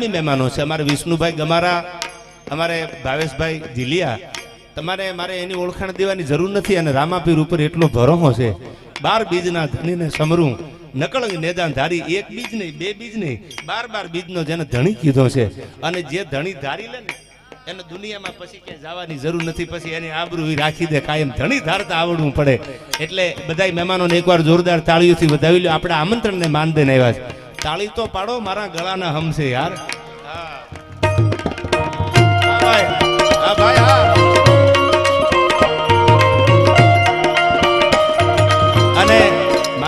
નામી મહેમાનો છે. અમારે વિષ્ણુભાઈ ગમારા, અમારે ભાવેશભાઈ જીલિયા તમારે, મારે એની ઓળખાણ દેવાની જરૂર નથી અને રામાપીર ઉપર એટલો ભરોહો છે. બાર બીજના ધણીને સમરું. નકળંગ નેદાન ધારી, એક બીજ નહીં, બે બીજ નહીં. બાર બાર બીજનો જેને ધણી કીધો છે. અને જે ધણી ધારી લે ને, એને દુનિયામાં પછી ક્યાંય જવાની જરૂર નથી. પછી એની આબરૂ રાખી દે, કાયમ ધણી ધારતા આવડવું પડે. એટલે બધા મહેમાનોને એકવાર જોરદાર તાળીઓથી વધાવી લો આપણા આમંત્રણને માન દઈને આવ્યા છે. તાળી તો પાડો, મારા ગળાના હમ છે યાર.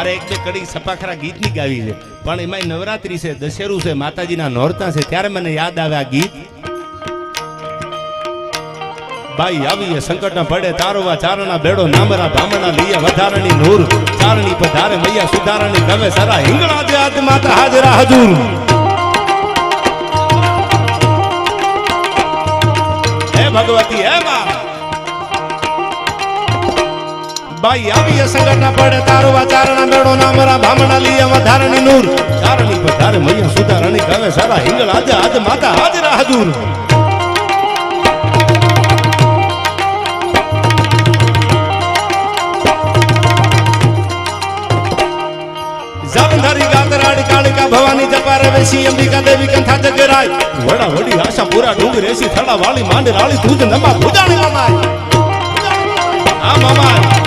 મારે એક બે કડી સપાખરા ગીતની ગાવી છે. પણ એમાં નવરાત્રી છે, દશેરું છે, માતાજીના નોરતા છે, ત્યારે મને યાદ આવે આ ગીત. ભાઈ આવીએ સંકટ ના પડે, તારોવા, ચારણા, બેડો, નામરા બ્રાહ્મણા લઈએ વધારણી નૂર. ચારણી પધારે, મૈયા સુધારણી ગમે સરા હિંગણા દે આજ માતા હાજરા હજુર. હે ભગવતી, હે મા બાઈ આવીએ સંગઠના પડે તારોવા ચારણા બેડો નામરા બ્રાહ્મણા લઈએ વધારણી નૂર. ચારણી પધારે મૈયા સુધારણી ગાવે સારા હિંગળ દે આજ માતા હાજરા હજુર. ભવાની જપારે વેસી અંબિકા દેવી કંથા જગરાય. વડા વડી આશા પૂરા ડુંગર રેસી થડા વાળી માંડ રાળી દૂધ નમા ભુજાણી લમાય. આ મામા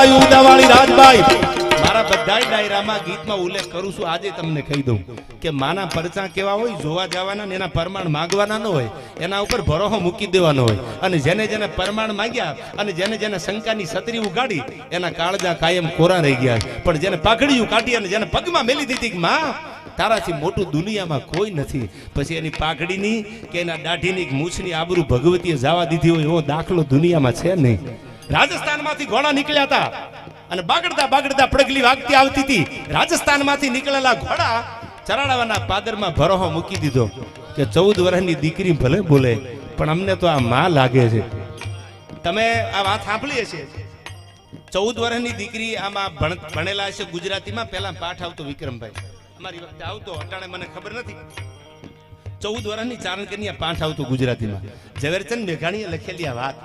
રાજબાઈ ઉદાવાળી રાજભાઈ. મારા બધા ડાયરામાં ગીતમાં ઉલ્લેખ કરું છું. આજે તમને કહી દઉં કે માના પરચા કેવા હોય, જોવા જવાના એના પરમાણ માંગવાના ન હોય, એના ઉપર ભરોહો મૂકી દેવાનો હોય. અને જેને જેને પરમાણ માંગ્યા અને જેને જેને શંકાની છત્રી ઉગાડી, એના કાળજા કાયમ કોરા રહી ગયા. પણ જેને પાઘડીયું કાઢી અને જેને પગમાં મેલી દીધી માં, તારાથી મોટું દુનિયામાં કોઈ નથી. પછી એની પાઘડીની કે એના દાઢીની મૂછની આબરૂ ભગવતીએ જવા દીધી હોય, એવો દાખલો દુનિયામાં છે નહીં. રાજસ્થાનમાંથી ઘોડા નીકળ્યા હતા. અને બાગડતા બાગડતા પડગલી વાગતી આવતી હતી. રાજસ્થાનમાંથી નીકળેલા ઘોડા ચરાડાવાના પાદરમાં ભરોહો મૂકી દીધો કે ચૌદ વર્ષની દીકરી ભલે બોલે, પણ અમને તો આ માં લાગે છે. તમે આ વાત સાંભળીએ છીએ? ચૌદ વર્ષની દીકરી આમાં ભણેલા છે ગુજરાતીમાં, પહેલા પાઠ આવતો વિક્રમભાઈ. અમારી વખતે આવતો, અટાણે મને ખબર નથી. ચૌદ વર્ષની ચારણ પાઠ આવતું ગુજરાતીમાં. ઝવેરચંદ મેઘાણીએ લખેલી આ વાત.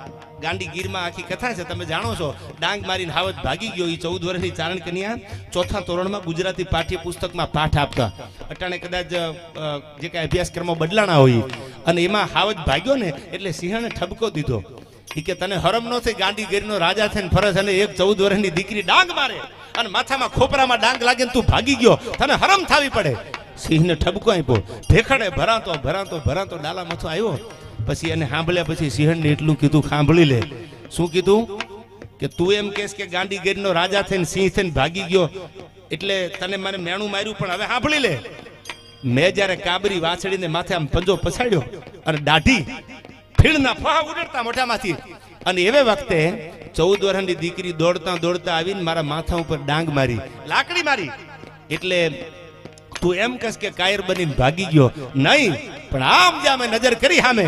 ગાંડી આખી કથા છે, તમે જાણો છો. ડાંગ મારીને હાવત ભાગી ગયો એ ચૌદ વર્ષની ચારણ ચોથા ધોરણમાં ગુજરાતી પાઠ્ય પુસ્તકમાં પાઠ આપતા. અટાણે કદાચ જે કાંઈ અભ્યાસક્રમો બદલાણા હોય અને એમાં હાવત ભાગ્યો ને એટલે સિંહણે ઠપકો દીધો. એ કે તને હરમ નો થઈ, ગાંડી ગીરનો રાજા થઈને ફરજ અને એક ચૌદ વર્ષની દીકરી ડાંગ મારે. અને માથામાં ખોપરામાં ડાંગ લાગે તું ભાગી ગયો. તને હરમ થાવી પડે. સિંહને ઠબકો આપ્યો. ભેખડે, ભરાતો ભરાતો ભરાતો, ડાલા મથો આવ્યો. પછી એને સાંભળ્યા પછી સિંહણને એટલું કીધું સાંભળી લે. શું કીધું? કે તું એમ કહેશ કે ગાંધીગીરનો રાજા થઈને સિંહ થઈને ભાગી ગયો. એટલે તને મને મેણું માર્યું, પણ હવે સાંભળી લે. મેં જ્યારે કાબરી વાછડીને માથે આમ પંજો પછાડ્યો અને દાઢી ફીણના ફા ઉડડતા મોઢામાંથી. અને એવે વખતે ચૌદ વર્ષની દીકરી દોડતા દોડતા આવીને મારા માથા ઉપર ડાંગ મારી, લાકડી મારી. એટલે તું એમ કસ કે કાયર બનીને ભાગી ગયો. નહીં, પણ આમ જ્યાં મેં નજર કરી સામે.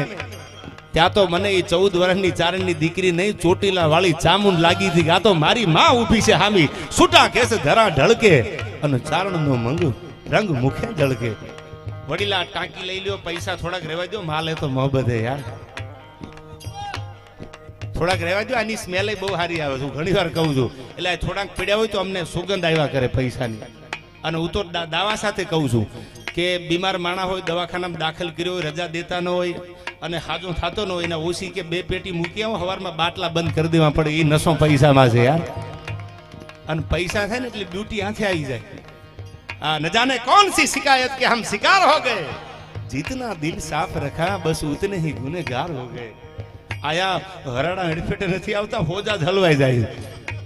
ત્યાં તો મને એ ચૌદ વર્ષની ચારણની દીકરી નહીં ચોટીલા વાળી ચામુંડ લાગી હતી આ તો મારી માં ઊભી છે હામી. છૂટા કેસ ધરા ઢળકે અને ચારણનો મંગ રંગ મુખે ઢળકે. વડીલા ટાંકી લઈ લ્યો, પૈસા થોડાક રહેવા દો માલ તો મોહબત યાર. થોડાક રહેવા દો આની સ્મેલ બહુ સારી આવે છે ઘણી વાર કહું છું. એટલે થોડાક પડ્યા હોય તો અમને સુગંધ આવ્યા કરે પૈસાની. અને હું તો દાવા સાથે કહું છું કે બીમાર માણા હોય, દવાખાનામાં દાખલ કર્યો હોય, રજા દેતા ન હોય અને હાજો થતો ન હોય, એને ઓછી કે બે પેટી મૂકી આવો, હવારમાં બાટલા બંધ કરી દેવા પડે, એ નસો પૈસામાં છે યાર. અને પૈસા થાય ને એટલે ડ્યુટી આંખે આવી જાય. આ ન જાને કોણ સી શિકાયત કે હમ શિકાર હો ગયે? જીતના દિલ સાફ રખા, બસ ઉતને હી ગુનેગાર હો ગયે. આયા હરાડા હેડફેટે નથી આવતા હોજા હલવાઈ જાય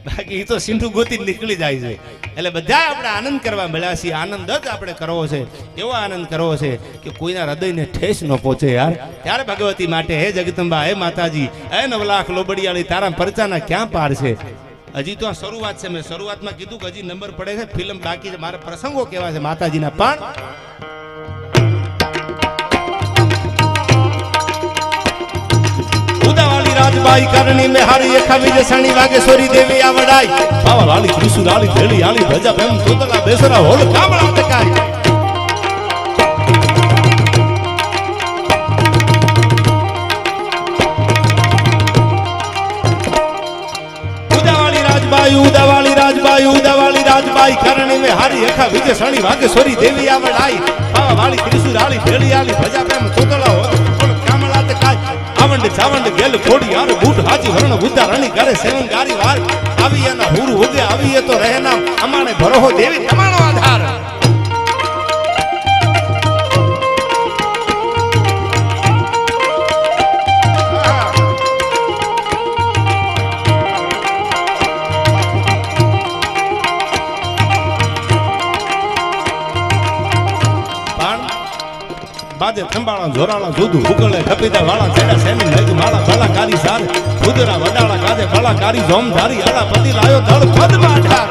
બાકી એ તો સિંધુ ગોતી નીકળી જાય છે. એટલે બધા આપણે આનંદ કરવા મળ્યા છીએ. આનંદ જ આપણે કરવો છે. એવો આનંદ કરવો છે કે કોઈના હૃદયને ઠેસ ન પહોંચે યાર. ત્યારે ભગવતી માટે હે જગદંબા, હે માતાજી, હે નવલાખ લોબડિયાળી, તારા પરચાના ક્યાં પાર છે? હજી તો આ શરૂઆત છે. મેં શરૂઆતમાં કીધું કે હજી નંબર પડે છે. ફિલ્મ બાકી છે. મારા પ્રસંગો કેવા છે માતાજીના. પણ રાજબાઈ કરણી મે હારી એખા વિજય સણી વાગેશ્વરી દેવી આવડાઈ વડાઈ બાવા વાલી ત્રિશુલ આલી ભેળી, આલી ભજા પ્રેમ તોતલા બેસરા, હોળ કામળા ટકાઈ રાજબાઈ, ઉદાવાળી રાજબાઈ ઉદાવાળી રાજબાઈ કરણી મે હારી એખા વિજય સણી વાગેશ્વરી દેવી આવડાઈ પાવા વાળી વાલી ત્રિશુલ આલી ભેળી, આલી ભજા પ્રેમ તોતલા હોળ ચાવંડ ગેલ ખોડી આર બૂટ હાજી હરણ બુદ્ધા રણી કરે સેવન ગારી વાર આવી એના હુરુ ઉગે આવી એ તો રહેના અમાણે ભરોહો દેવી, તમારો આધાર. થંબાળા જોરાળા ઉકળે કપીદા વાળા છેડા સેમી નગ માળા ભલા કારી સાર ઉદરા વડાળા કાજે ભલા કારી જોમ ધારી આળા પતિ લાયો ધળ પદમાં ઠાર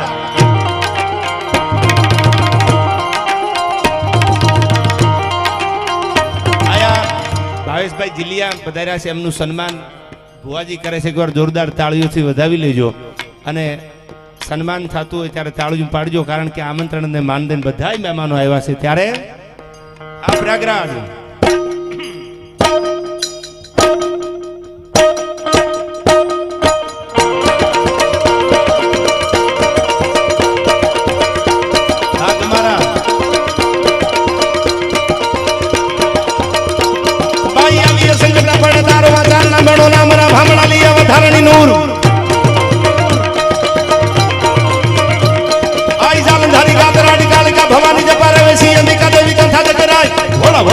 ભાવેશભાઈ જિલિયા પધાર્યા છે, એમનું સન્માન ભુવાજી કરે છે, એકવાર જોરદાર તાળીઓથી વધાવી લેજો. અને સન્માન થતું હોય ત્યારે તાળીઓ પાડજો, કારણ કે આમંત્રણ અને માનદેન બધા મહેમાનો આવ્યા છે. ત્યારે આ પ્રયાગરાજ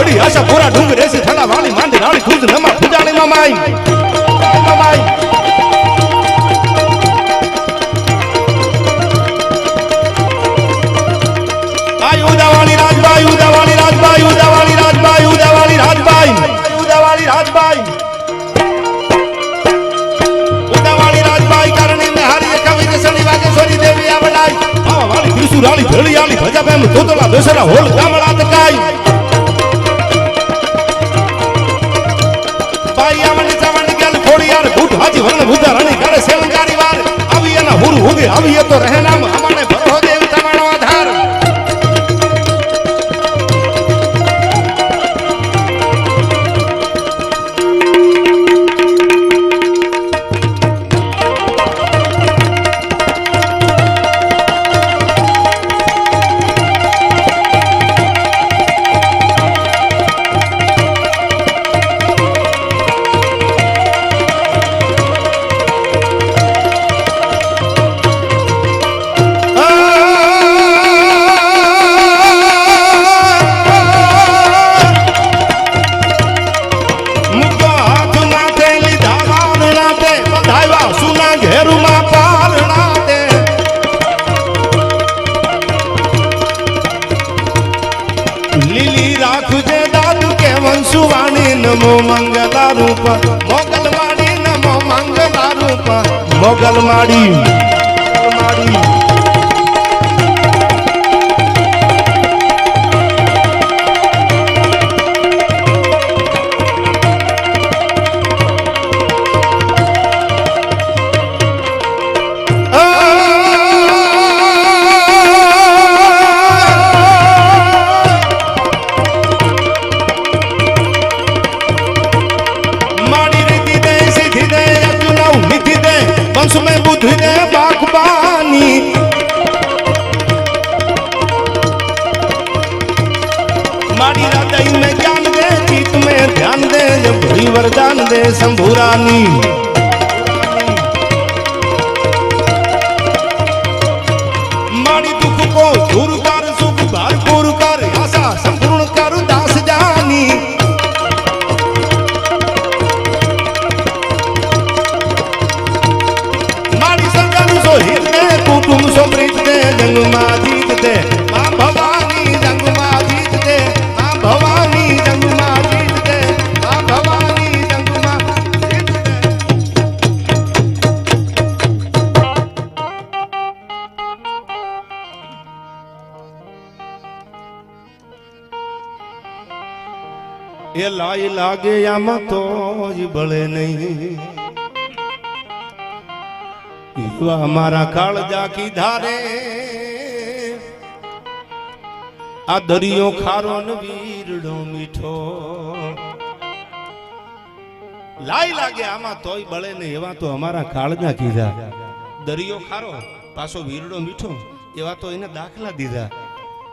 વડા આશા પૂરા ડુંગ રેસી થડા વાળી માંડી રાળી તુજ નમા પૂજાણી મામાઈ મામાઈ આય ઉદાવાળી રાજબાઈ ઉદાવાળી રાજબાઈ ઉદાવાળી રાજબાઈ ઉદાવાળી રાજબાઈ ઉદાવાળી રાજબાઈ ઉદાવાળી રાજબાઈ કરણી ને હારી ત્રિશુરાળી ભેળી આલી ભજા બેમ તોતલા બેસરા હોલ ગામડા તકાઈ હાજી વરણ ભૂતા રણી કરે સેલંગારી વાર. આવી એના હુર હુગે આવી એ તો રહે નામ. અમાને ભરો દેવ பாடி દે શંભુરાની એ લાઈ લાગે આમાં તો બળે નહીં. એવા અમારા કાળજા કીધા ધારે. આ દરિયો ખારો ને વીરડો મીઠો. લાઈ લાગે આમાં તોય બળે નહીં. એવા તો અમારા કાળજા કીધા. દરિયો ખારો, પાછો વીરડો મીઠો. એવા તો એને દાખલા દીધા.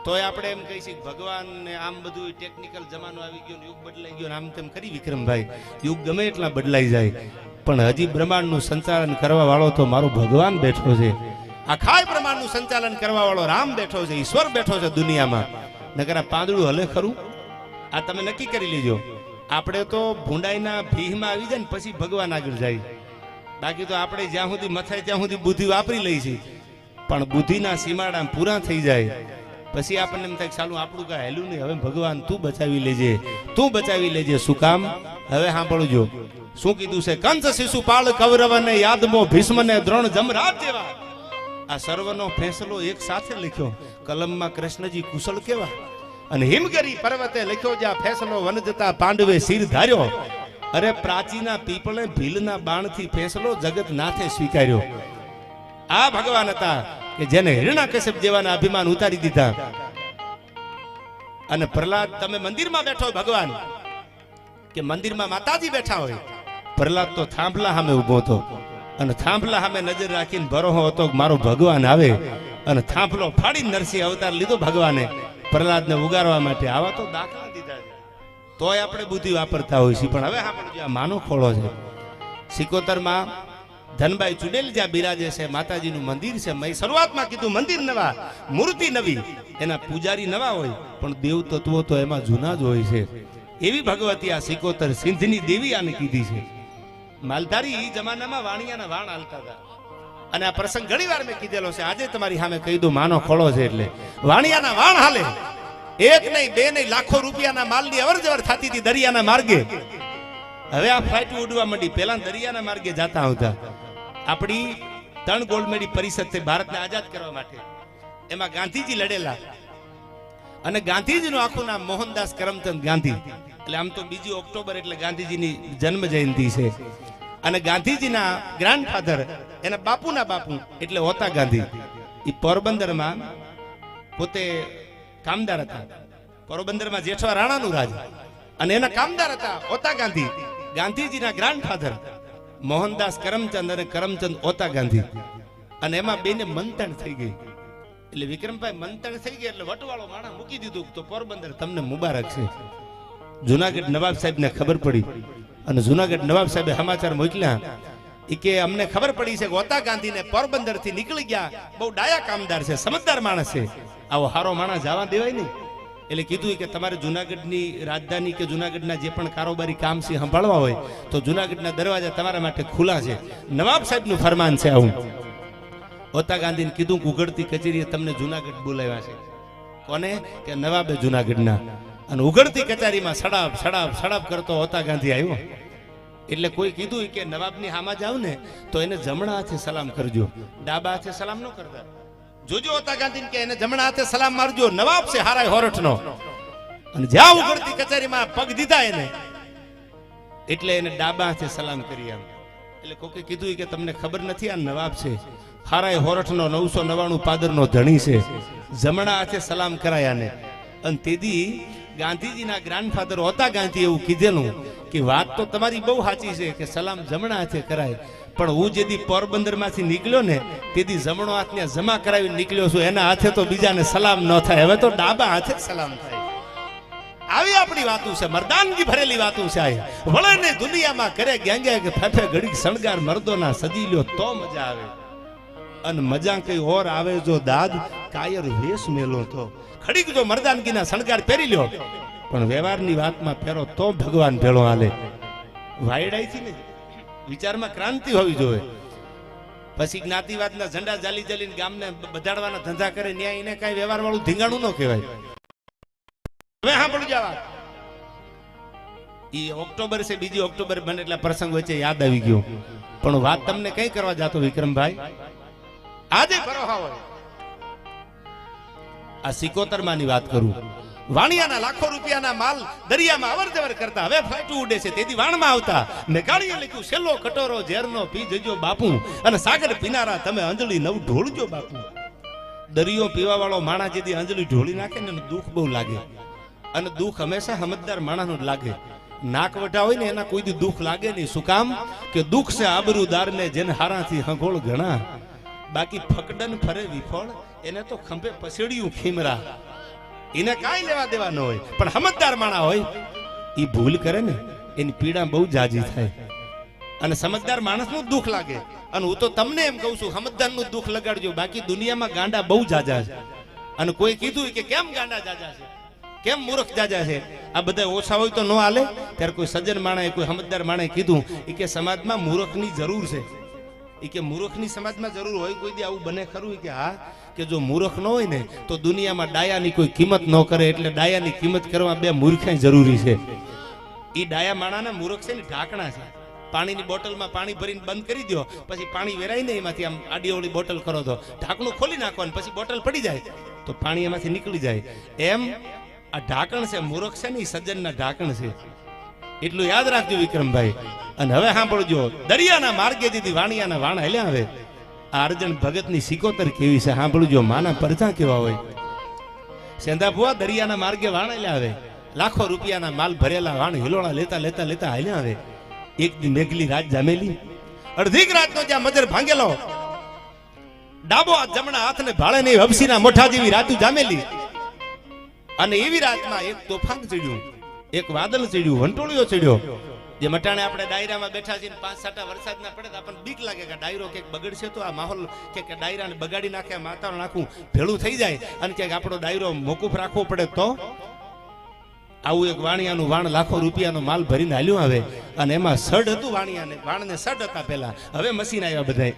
તોય આપણે એમ કહી છીએ ભગવાન ને આમ બધું ટેકનિકલ જમાનો આવી ગયો યુગ બદલાઈ ગયો આમ તેમ કરી વિક્રમભાઈ, યુગ ગમે એટલા બદલાઈ જાય, પણ હજી બ્રહ્માંડનું સંચાલન કરવા વાળો તો મારો ભગવાન બેઠો છે. આખાય બ્રહ્માંડનું સંચાલન કરવા વાળો રામ બેઠો છે, ઈશ્વર બેઠો છે દુનિયામાં. નગર આ પાંદડું હલે ખરું? આ તમે નક્કી કરી લેજો. આપણે તો ભૂંડાઈના ભીહમાં આવી જાય ને પછી ભગવાન આગળ જાય. બાકી તો આપણે જ્યાં સુધી મથાય ત્યાં સુધી બુદ્ધિ વાપરી લઈ છે. પણ બુદ્ધિના સીમાડા પૂરા થઈ જાય. પછી આપણને એમ થાય સાલું, આપણું કાંઈ હેલું નહીં. હવે ભગવાન તું બચાવી લેજે. તું બચાવી લેજે. શું કામ? હવે સાંભળજો. શું કીધું છે? કંસ શિશુપાળ કૌરવને યાદમો ભીષ્મને દ્રોણ જમરાજ જેવા. આ સર્વનો ફેંસલો એક સાથે લખ્યો. કલમમાં કૃષ્ણજી કુશળ કેવા. અને હિમગરી પર્વતે લખ્યો જ્યાં ફેંસલો વન જતા પાંડવે શિર ધાર્યો. અરે પ્રાચીના પીપળે ભીલના બાણથી ફેંસલો જગત નાથે સ્વીકાર્યો. આ ભગવાન હતા. કે જેને હિરણાકશ્યપ જેવાના અભિમાન ઉતારી દીધા. અને પ્રહલાદ, તમે મંદિરમાં બેઠો ભગવાન, કે મંદિરમાં માતાજી બેઠા હોય, પ્રહલાદ તો થાંભલા સામે ઊભો હતો. અને થાંભલા સામે નજર રાખીને ભરોહો હતો મારો ભગવાન આવે. અને થાંભલો ફાડી નરસિંહ અવતાર લીધો ભગવાને. પ્રહલાદને ઉગારવા માટે આવા તો દાખલા દીધા છે. તોય આપણે બુદ્ધિ વાપરતા હોય છે પણ હવે સાંભળજો આ માનો ખોળો છે. સિકોતરમાં ધનબાઈ ચુડેલ જ્યાં બિરાજે છે, માતાજીનું મંદિર છે, મેં શરૂઆતમાં કીધું, મંદિર નવા, મૂર્તિ નવી. એના પૂજારી નવા હોય, પણ દેવ તત્વો તો એમાં જૂના જ હોય છે. એવી ભગવતી આ સિકોતર સિંધની દેવી આને કીધી છે. માલધારી એ જમાનામાં વાણિયાના વાણ હાલતા હતા. અને આ પ્રસંગ ઘણી વાર મેં કીધેલો છે. આજે તમારી સામે કહી દઉં, માનો ખોળો છે એટલે. વાણિયાના વાણ હાલે. એક નહીં, બે નહીં, લાખો રૂપિયાના માલની અવર જવર થતી હતી દરિયાના માર્ગે. હવે આ ફ્લાઇટ ઉડવા માંડી. પેલા દરિયાના માર્ગે જતા આવતા. આપણી ત્રણ ગોલ્ડ પરિષદ છે ભારતને આઝાદ કરવા માટે. એમાં ગાંધીજી લડેલા. અને ગાંધીજીનું આખું નામ મોહનદાસ કરમચંદ ગાંધી. એટલે આમ તો બીજી ઓક્ટોબર એટલે ગાંધીજીની જન્મ જયંતિ છે. અને ગાંધીજીના ગ્રાન્ડફાધર એના બાપુના બાપુ એટલે હોતા ગાંધી. એ પોરબંદરમાં પોતે કામદાર હતા. પોરબંદરમાં જેઠવા રાણાનું રાજ. અને એના કામદાર હતા હોતા ગાંધી. ગાંધીજીના ગ્રાન્ડફાધર મોહનદાસ કરમચંદ અને કરમચંદ ઓતા ગાંધી. અને એમાં બેને મંતણ થઈ ગઈ. એટલે વિક્રમભાઈ મંતણ થઈ ગઈ એટલે વટવાળો માણા મૂકી દીધું તો પોરબંદર તમને મુબારક છે. જુનાગઢ નવાબ સાહેબને ખબર પડી. અને જુનાગઢ નવાબ સાહેબે સમાચાર મોકલ્યા. એ કે અમને ખબર પડી છે કે ઓતા ગાંધીને પોરબંદરથી નીકળી ગયા. બહુ ડાયા કામદાર છે, સમજદાર માણસ છે. આવો હારો માણસ જવા દેવાય નહીં. એટલે કીધું કે તમારે જુનાગઢની રાજધાની કે જુનાગઢના જે પણ કારોબારી કામ છે સંભાળવા હોય, તો જુનાગઢના દરવાજા તમારા માટે ખુલ્લા છે. નવાબ સાહેબનું ફરમાન છે આવું. ઓતા ગાંધીને કીધું કે ઉઘડતી કચેરીએ તમને જુનાગઢ બોલાવ્યા છે. કોને? કે નવાબે જુનાગઢના. અને ઉઘડતી કચેરીમાં સડાપ સડાપ સડાપ કરતો હોતા ગાંધી આવ્યો. એટલે કોઈ કીધું કે નવાબની હામાં જાવ ને, તો એને જમણા હાથે સલામ કરજો. ડાબા હાથે સલામ ન કરતા. જોજો હતા ગાંધી કે એને જમણા હાથે સલામ મારજો, નવાબ છે હારાય હોરઠનો. અને જ્યાં ઉઘડતી કચેરીમાં પગ દીધા એને, એટલે એને ડાબા હાથે સલામ કરી આમ. એટલે કોકે કીધું કે તમને ખબર નથી આ નવાબ છે? હારાય હોરઠનો નવસો નવાણું પાદરનો ધણી છે. જમણા હાથે સલામ કરાયા ને અને તેથી ગાંધીજીના ગ્રાન્ડફાધર હોતા ગાંધી એવું કીધેલું કે વાત તો તમારી બહુ સાચી છે કે સલામ જમણા હાથે કરાય. પણ હું જેદી પોરબંદરમાંથી નીકળ્યો ને તેથી જમણો હાથ ને જમા કરાવી નીકળ્યો છું. એના હાથે તો બીજાને સલામ ન થાય. હવે તો ડાબા હાથે જ સલામ થાય. આવી આપણી વાતો છે. મરદાનગી ભરેલી વાતું છે આ. વળે ને દુનિયામાં કરે ગેંગે કે ફેફે ઘડીક શણગાર મર્દોના સદી લ્યો તો મજા આવે. અને મજા કઈ ઓર આવે જો દાદ, કાયર વેશ મેલો તો. ખડીક જો મરદાનગીના શણગાર પહેરી લ્યો. પણ વ્યવહારની વાતમાં ફેરો તો ભગવાન ભેળો હાલે. વાયડાઈથી ને, વિચારમાં ક્રાંતિ હોવી જોઈએ. પછી જ્ઞાતિવાદના ઝંડા જાલી જાલીને ગામને બધાડવાના ધંધા કરે, ન્યાય એને કાંઈ વ્યવહાર વાળું ધીંગાણું ન કહેવાય. હવે સાંભળું જવા એ ઓક્ટોબર છે, બીજી ઓક્ટોબર બને એટલે પ્રસંગ વચ્ચે યાદ આવી ગયો. પણ વાત તમને કઈ કરવા જાતો વિક્રમભાઈ? આજે ભરોહા હોય. આ સિકોતરમાંની વાત કરું. વાણિયાના લાખો રૂપિયાના માલ દરિયામાં અવર જવર કરતા હવે ફાટું ઉડે છે. તેથી વાણમાં આવતા મેઘાણીએ લખ્યું છેલ્લો કટોરો ઝેરનો પી જજો બાપુ. અને સાગર પીનારા તમે અંજળી નવ ઢોળજો બાપુ. દરિયો પીવા વાળો માણા જેથી અંજળી ઢોળી નાખે ને દુઃખ બહુ લાગે. અને દુઃખ હંમેશા સમજદાર માણાનું જ લાગે. નાક વટા હોય ને એના કોઈ દી દુઃખ લાગે નહીં. શું કામ? કે દુઃખ છે આબરૂદાર ને જેને હારાથી હંગોળ ઘણા. બાકી ફકડન ફરે વિફળ, એને તો ખંભે પસેડ્યું ખીમરા. એને કાંઈ લેવા દેવા ન હોય, પણ સમજદાર માણા હોય એ ભૂલ કરે ને, એની પીડા બહુ જાજી થાય. અને સમજદાર માણસનું દુઃખ લાગે. અને હું તો તમને એમ કહું છું સમજદારનું દુઃખ લગાડજો, બાકી દુનિયામાં ગાંડા બહુ જાજા છે. અને કોઈ કીધું કે કેમ ગાંડા જાજા છે? કેમ મૂર્ખ જાજા છે? આ બધા ઓછા હોય તો ન હાલે? ત્યારે કોઈ સજ્જન માણાએ, કોઈ સમજદાર માણે કીધું કે સમાજમાં મૂર્ખની જરૂર છે. કે મૂર્ખની સમાજમાં જરૂર હોય કોઈ દી આવું બને ખરું? કે હા. કે જો મૂર્ખ ન હોય ને, તો દુનિયામાં ડાયાની કોઈ કિંમત ન કરે એટલે ડાયાની કિંમત કરવા બે મૂર્ખાઈ જરૂરી છે. એ ડાયા માણાના મૂર્ખ છે ને, ઢાંકણા છે. પાણીની બોટલમાં પાણી ભરીને બંધ કરી દો પછી પાણી વેરાય ને એમાંથી આમ આડીઓળી બોટલ કરો તો. ઢાંકણું ખોલી નાખવાનું, પછી બોટલ પડી જાય, તો પાણી એમાંથી નીકળી જાય. એમ આ ઢાંકણ છે, મૂર્ખ છે ને એ સજ્જનના ઢાંકણ છે. એટલું યાદ રાખજો વિક્રમભાઈ. અને હવે સાંભળજો, દરિયાના માર્ગે દીધી વાણિયાના વાણ હેલ્યા હવે આ અર્જન ભગતની સિકોતર કેવી છે સાંભળજો, માના પરચા કેવા હોય. સેંધા ભુવા, દરિયાના માર્ગે વાણ હેલ્યા આવે, લાખો રૂપિયાના માલ ભરેલા વાણ હિલોણા લેતા લેતા લેતા હાલ્યા આવે. એક દી મેઘલી રાત જામેલી, અડધીક રાતનો જ્યાં મજર ભાંગેલો, ડાબો આ જમણા હાથને ભાળે નહીં હબસીના મોઠા જેવી રાતું જામેલી. અને એવી રાતમાં એક તોફાન ચડ્યું. એક વાદળ ચડ્યું વંટોળિયો ચડ્યો. જે મટાણે આપણે ડાયરામાં બેઠા છીએ પાંચ સાટા વરસાદ ના પડે તો આપણને બીક લાગે કે ડાયરો ક્યાંક બગડશે તો આ માહોલ કે ડાયરાને બગાડી નાખે માતાનું નાખું ભેળું થઈ જાય અને ક્યાંક આપણો ડાયરો મોકૂફ રાખવો પડે તો આવું એક વાણિયાનું વાણ લાખો રૂપિયાનો માલ ભરીને હાલ્યું આવે અને એમાં સડ હતું વાણિયાને, વાણને સડ હતા પહેલા. હવે મશીન આવ્યા બધાય.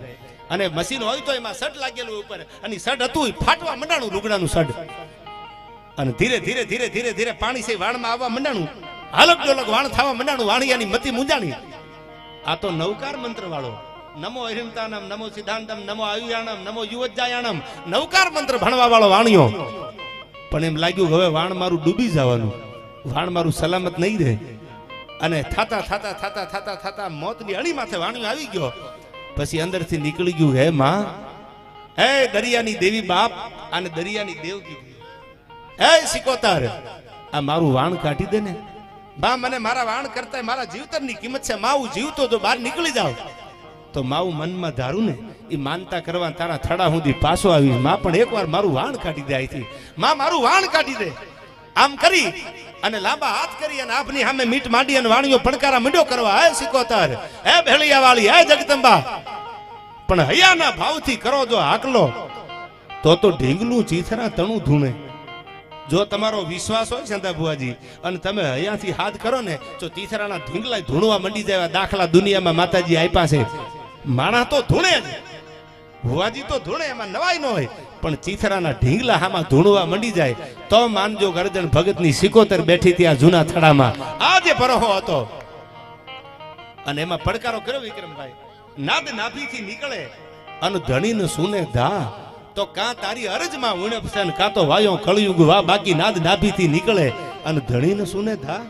અને મશીન હોય તો એમાં સડ લાગેલું ઉપર. અને સઢ હતું ફાટવા મંડાણું લુગડાનું સડ અને ધીરે ધીરે ધીરે ધીરે ધીરે પાણી છે વાણમાં આવવા મંડાણું. હાલક ડોલક વાણ થવા મંડાણું, વાણિયાની મતી મુંજાણી આ તો નવકાર મંત્ર વાળો નમો અહિમતાનમ નમો સિદ્ધાંતમ, નમો આયુયાણમ નમો યુવજાયાણમ નવકાર મંત્ર ભણવા વાળો વાણિયો. પણ એમ લાગ્યું હવે વાણ મારું ડૂબી જવાનું. વાણ મારું સલામત નહીં રહે. અને થાતા થાતા થાતા થાતા થાતા મોતની અણી માથે વાણિયો આવી ગયો. પછી અંદરથી નીકળી ગયું હે માં, હે દરિયાની દેવી બાપ અને દરિયાની દેવ હે સિકોતર આ મારું વાણ કાઢી દે ને. બા મને મારા વાણ કરતા મારા જીવતરની કિંમત છે. માવું જીવતો તો બહાર નીકળી જાવ તો માવું મનમાં ધારું ને એ માનતા કરવા તારા થડા સુધી પાછો આવીશ. માં પણ એકવાર મારું વાણ કાઢી દે અહીંથી માં મારું વાણ કાઢી દે. આમ કરી અને લાંબા હાથ કરી અને આપની સામે મીટ માંડી અને વાણીઓ પડકારા મંડ્યો કરવા. હે સિકોતર હે ભેળિયા વાળી હે જગદંબા. પણ હૈયાના ભાવથી કરો જો હાકલો તો તો ઢીંગલું ચીથરા તણું ધૂણે. જો તમારો વિશ્વાસ હોય શાંતા બુઆજી અને તમે અહીંયાથી હાથ કરો ને તો તીથરાના ઢીંગલા ધૂણવા મંડી જાય દાખલા દુનિયામાં માતાજી આપ્યા છે. માણા તો ધૂણે જ. ભુવાજી તો ધૂણે, એમાં નવાઈ ન હોય. પણ ચીથરાના ઢીંગલા હામાં ધૂણવા મંડી જાય, તો માનજો ગરજણ ભગતની સિકોતર બેઠી ત્યાં જૂના થડામાં આ જે પરહો હતો. અને એમાં પડકારો કર્યો વિક્રમભાઈ. નાદ નાભીથી નીકળે, અને ધણીને સુને ધા તો કાં તારી અરજમાં ઉણપ છે કાં તો વાયો કળયુગ વા બાકી નાદ નાભીથી નીકળે અને ધણીને સુને ધા?